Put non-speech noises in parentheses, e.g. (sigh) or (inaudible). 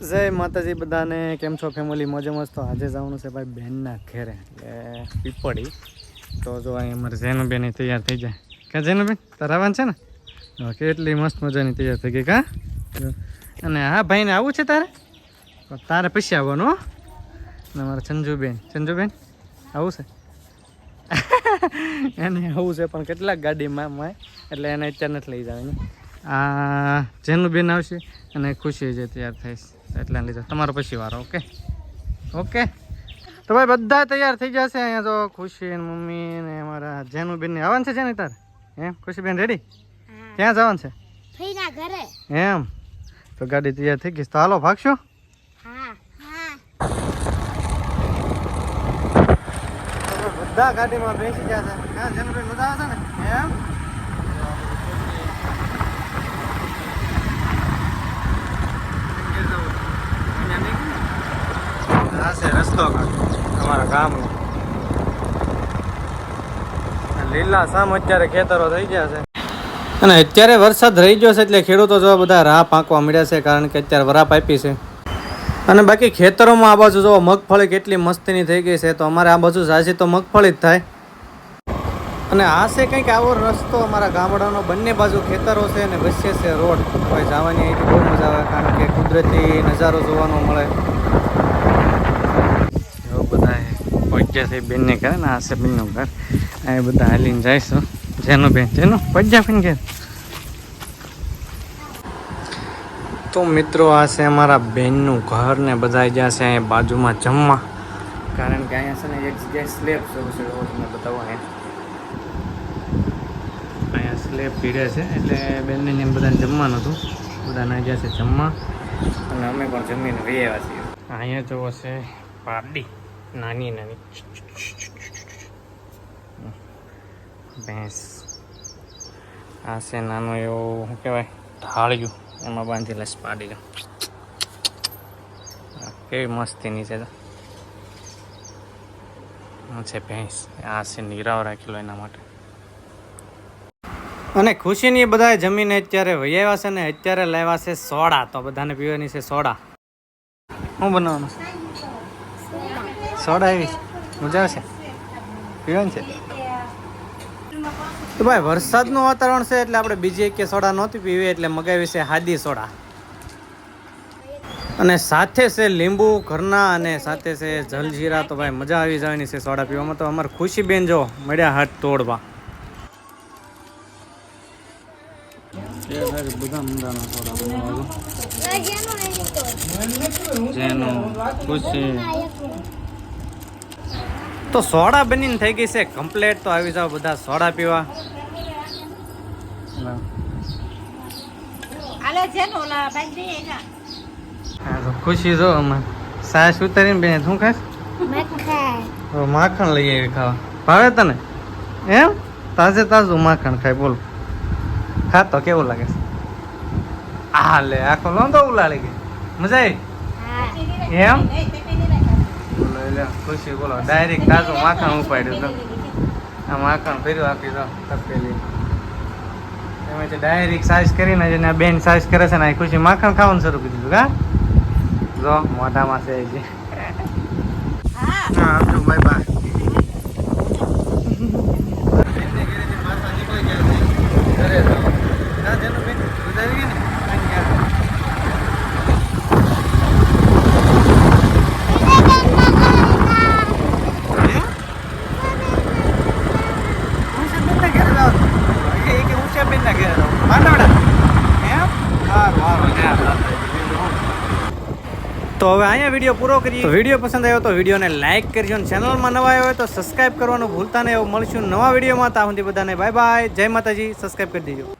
જય માતાજી બધાને, કેમ છો ફેમિલી મોજે મસ્ત. તો આજે જવાનું છે ભાઈ બેનના ઘેરે, એટલે પીપળી. તો જો અહીં અમારે જેનુબેન તૈયાર થઈ જાય. ક્યાં જેનુબેન તારાવાન છે ને? કેટલી મસ્ત મજાની તૈયાર થઈ ગઈ કા? અને હા, ભાઈને આવું છે તારે? તારે પછી આવવાનું અને અમારા ચંજુબેન ચંજુબેન આવું છે? (laughs) એને આવું છે, પણ કેટલાક ગાડીમાં એટલે એને અત્યારે નથી લઈ જવાની. આ જેનુબેન આવશે અને ખુશી જે તૈયાર થઈશ. એટલા લીધે તમારો પછી વારો ઓકે ઓકે તો ભાઈ બધા તૈયાર થઈ જશે અહીંયા તો ખુશી મમ્મી ને અમારા જેનુબેન ને. આવવાનું છે જેની તાર? એમ? ખુશીબેન રેડી ક્યાં જવાનું છે? એમ? તો ગાડી તૈયાર થઈ ગઈ તો હાલો ભાગશો? બધા ગાડીમાં બેસી ગયા છે. હા જેનુબેન બધા આવે છે ને? એમ? અમારા ગામનો. લીલા સામ અત્યારે ખેતરો થઈ ગયા છે. અને અત્યારે વરસાદ રહી ગયો છે એટલે ખેડૂતો જો બધા રાહ પાકવા મળ્યા છે કારણ કે અત્યારે વરાપ આપી છે. અને બાકી ખેતરોમાં આ બાજુ જો મગફળી કેટલી મસ્તીની થઈ ગઈ છે, તો અમારે આ બાજુ સાચી તો મગફળી જ થાય. અને આ છે કંઈક આવો રસ્તો અમારા ગામડાનો, બંને બાજુ ખેતરો છે અને વચ્ચે છે રોડ. કોઈ જવાની બહુ મજા આવે કારણ કે કુદરતી નજારો જોવાનો મળે એવો બધા પહોંચ્યા છે બેનને કરે ને, આ છે બેનનું ઘર, આ બધા હાલીને જઈશું. જેનું બેન, જેનું? પહોંચ્યા બેન ઘેર. તો મિત્રો, આ છે અમારા બેનનું ઘર ને બધા જ્યાં છે અહીંયા બાજુમાં જમવા. કારણ કે અહીંયા છે ને એક જગ્યાએ સ્લેબ શરૂ છે તમને બતાવો અહીંયા. અહીંયા સ્લેબ પીડે છે, એટલે બેનને એમ બધાને જમવાનું હતું. બધાને જ્યાં છે જમવા. અને અમે પણ જમીને રહી આવ્યા છીએ. અહીંયા જોવો છે પારડી. નાની નાની. ભેંસ. આ છે નાનું એવું, શું કહેવાય, ઢાળ્યું. એમાં બાંધેલા છે પાડી કેવી મસ્તી તો. આ છે ભેંસ. આ છે નીરાવ રાખેલો એના માટે. અને ખુશીની બધા જમીને અત્યારે વૈયાવ્યા છે ને, અત્યારે લાવ્યા છે સોડા. તો બધાને પીવાની છે સોડા. શું બનાવવાનું? સોડા આવી મજા આવશે? છે? તો ભાઈ, વરસાદનું વાતાવરણ છે એટલે આપણે બીજી એક સોડા નહોતી પીવી, એટલે મગાવી છે હાદી સોડા. અને સાથે છે લીંબુ, ઘરના અને સાથે છે જલજીરા. તો ભાઈ, મજા આવી જવાની છે સોડા પીવામાં. તો અમારે ખુશી બેન જો મળ્યા હાથ તોડવા. જેનો તો સોડા બનીને થઈ ગઈ છે. કમ્પ્લેટ તો આવી જાઓ બધા સોડા પીવા. ખુશી જો અમે સાસ ઉતારીને બેન શું ખાસ તો માખણ લઈ આવી ખાવા. ભાવે તને? એમ? તાજે તાજું માખણ ખાય બોલ. ખાતો કેવું લાગે છે? આ લે આખો લોંધો ઉલાળી ગઈ મજા આવી? એમ? ખુશી બોલો. ડાયરેક્ટ તાજું માખણ ઉપાડ્યું તો આ માખણ ફેર્યું આપી દો તપેલી. એમાં ડાયરેક્ટ સાઈઝ કરીને જ આ બેન સાઈઝ કરે છે ને આ ખુશી માખણ ખાવાનું શરૂ કરી દીધું કા જો મોઢામાં છે હજી. હા. આવજો બાય બાય તો હવે અહીંયા વીડિયો પૂરો કરીએ. વીડિયો પસંદ આવ્યો તો વિડીયોને લાઇક કરજો અને ચેનલમાં નવા આવ્યો હોય તો સબસ્ક્રાઇબ કરવાનું ભૂલતા નહીં. એવું મળશું નવા વિડીયોમાં. ત્યાં સુધી બધાને બાય બાય. જય માતાજી. સબસ્ક્રાઇબ કરી દેજો.